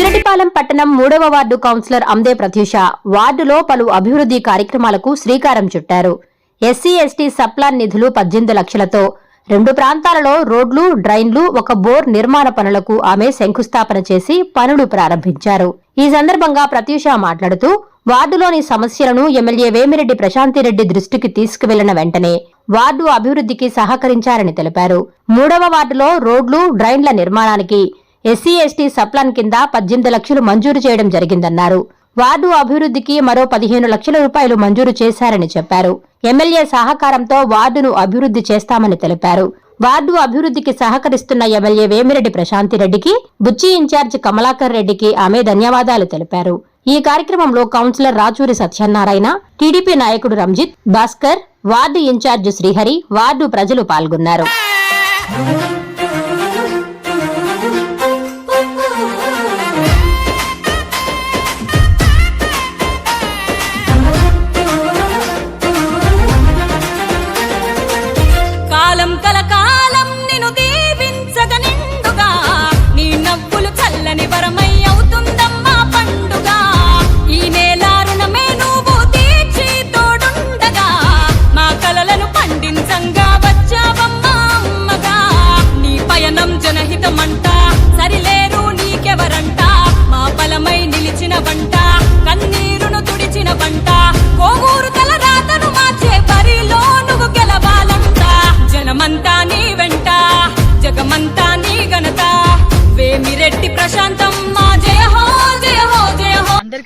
బుచ్చిరెడ్డిపాలెం పట్టణం మూడవ ward councillor అందే ప్రత్యూష. వార్డులో పలు అభివృద్ధి కార్యక్రమాలకు శ్రీకారం చుట్టారు. ఎస్సీ ఎస్టీ సప్లాన్ నిధులు పద్దెనిమిది లక్షలతో రెండు ప్రాంతాలలో రోడ్లు డ్రైన్లు ఒక బోర్ నిర్మాణ పనులకు ఆమె శంకుస్థాపన చేసి పనులు ప్రారంభించారు. ఈ సందర్భంగా ప్రత్యూష మాట్లాడుతూ వార్డులోని సమస్యలను ఎమ్మెల్యే వేమిరెడ్డి ప్రశాంతిరెడ్డి దృష్టికి తీసుకువెళ్ళిన వెంటనే వార్డు అభివృద్ధికి సహకరించారని తెలిపారు. మూడవ వార్డులో రోడ్లు డ్రైన్ల నిర్మాణానికి ఎస్సీ ఎస్టీ సప్లాన్ కింద పద్దెనిమిది లక్షలు మంజూరు చేయడం జరిగిందన్నారు. వార్డు అభివృద్ధికి మరో పదిహేను లక్షల రూపాయలు మంజూరు చేశారని చెప్పారు. ఎమ్మెల్యే సహకారంతో వార్డును అభివృద్ధి చేస్తామని తెలిపారు. వార్డు అభివృద్ధికి సహకరిస్తున్న ఎమ్మెల్యే వేమిరెడ్డి ప్రశాంతిరెడ్డికి బుచ్చి ఇన్ఛార్జ్ కమలాకర్ రెడ్డికి ఆమె ధన్యవాదాలు తెలిపారు. ఈ కార్యక్రమంలో కౌన్సిలర్ రాచూరి సత్యనారాయణ టీడీపీ నాయకుడు Ranjith Bhaskar ward incharge Srihari ward ప్రజలు పాల్గొన్నారు.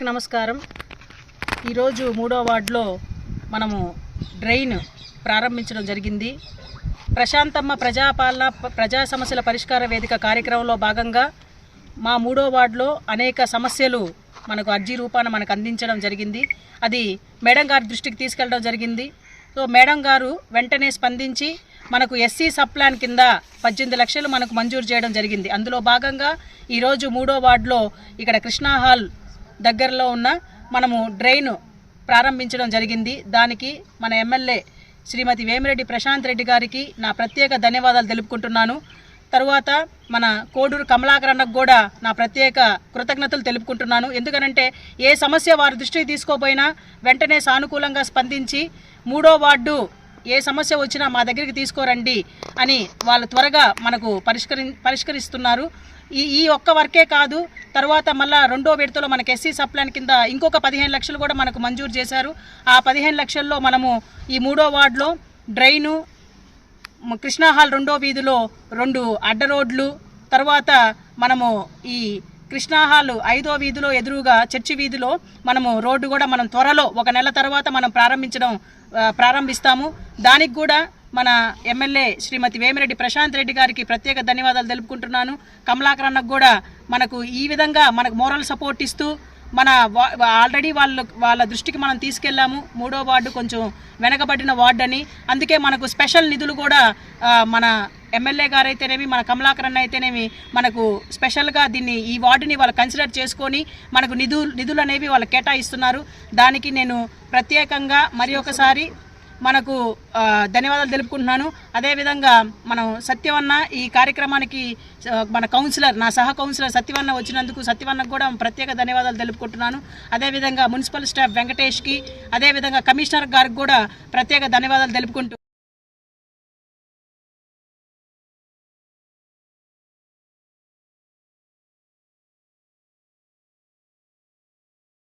అందరికీ నమస్కారం. ఈరోజు మూడో వార్డులో మనము డ్రైన్ ప్రారంభించడం జరిగింది. ప్రశాంతమ్మ ప్రజాపాలన ప్రజా సమస్యల పరిష్కార వేదిక కార్యక్రమంలో భాగంగా మా మూడో వార్డులో అనేక సమస్యలు మనకు అర్జీ రూపాన మనకు అందించడం జరిగింది. అది మేడం గారి దృష్టికి తీసుకెళ్ళడం జరిగింది. సో మేడం గారు వెంటనే స్పందించి మనకు ఎస్సీ సప్లాన్ కింద పద్దెనిమిది లక్షలు మనకు మంజూరు చేయడం జరిగింది. అందులో భాగంగా ఈరోజు మూడో వార్డులో ఇక్కడ కృష్ణా హాల్ దగ్గరలో ఉన్న మనము డ్రైన్ ప్రారంభించడం జరిగింది. దానికి మన ఎమ్మెల్యే శ్రీమతి వేమిరెడ్డి ప్రశాంత్ రెడ్డి గారికి నా ప్రత్యేక ధన్యవాదాలు తెలుపుకుంటున్నాను. తరువాత మన కోడూరు కమలాకరణకు కూడా నా ప్రత్యేక కృతజ్ఞతలు తెలుపుకుంటున్నాను. ఎందుకనంటే ఏ సమస్య వారి దృష్టికి తీసుకోపోయినా వెంటనే సానుకూలంగా స్పందించి మూడో వార్డు ఏ సమస్య వచ్చినా మా దగ్గరికి తీసుకోరండి అని వాళ్ళు త్వరగా మనకు పరిష్కరి పరిష్కరిస్తున్నారు. ఈ ఈ ఒక్క వర్కే కాదు తర్వాత మళ్ళీ రెండో విడతలో మనకి ఎస్సీ సప్లాన్ కింద ఇంకొక పదిహేను లక్షలు కూడా మనకు మంజూరు చేశారు. ఆ పదిహేను లక్షల్లో మనము ఈ మూడో వార్డులో డ్రైను కృష్ణాహాల్ కృష్ణా హాల్ రెండో వీధిలో రెండు అడ్డ రోడ్లు తర్వాత మనము ఈ కృష్ణా హాల్ ఐదో వీధిలో ఎదురుగా చర్చి వీధిలో మనము రోడ్డు కూడా మనం త్వరలో ఒక నెల తర్వాత మనం ప్రారంభించడం ప్రారంభిస్తాము. దానికి కూడా మన ఎమ్మెల్యే శ్రీమతి వేమిరెడ్డి ప్రశాంత్ రెడ్డి గారికి ప్రత్యేక ధన్యవాదాలు తెలుపుకుంటున్నాను. కమలాకరణకు కూడా మనకు ఈ విధంగా మనకు మోరల్ సపోర్ట్ ఇస్తూ మన వా- ఆల్రెడీ వాళ్ళ వాళ్ళ దృష్టికి మనం తీసుకెళ్ళాము. మూడో వార్డు కొంచెం వెనకబడిన వార్డు అని అందుకే మనకు స్పెషల్ నిధులు కూడా మన ఎమ్మెల్యే గారు అయితేనేమి మన కమలాకరణ అయితేనేమి మనకు స్పెషల్గా దీన్ని ఈ వార్డుని వాళ్ళు కన్సిడర్ చేసుకొని మనకు నిధులు నిధులు అనేవి వాళ్ళు కేటాయిస్తున్నారు. దానికి నేను ప్రత్యేకంగా మరి ఒకసారి మనకు ధన్యవాదాలు తెలుపుకుంటున్నాను. అదేవిధంగా మనం సత్యవన్న ఈ కార్యక్రమానికి మన కౌన్సిలర్ నా సహ కౌన్సిలర్ సత్యవన్న వచ్చినందుకు సత్యవన్నకు కూడా ప్రత్యేక ధన్యవాదాలు తెలుపుకుంటున్నాను. అదేవిధంగా మున్సిపల్ స్టాఫ్ వెంకటేష్కి అదేవిధంగా కమిషనర్ గారికి కూడా ప్రత్యేక ధన్యవాదాలు తెలుపుకుంటూ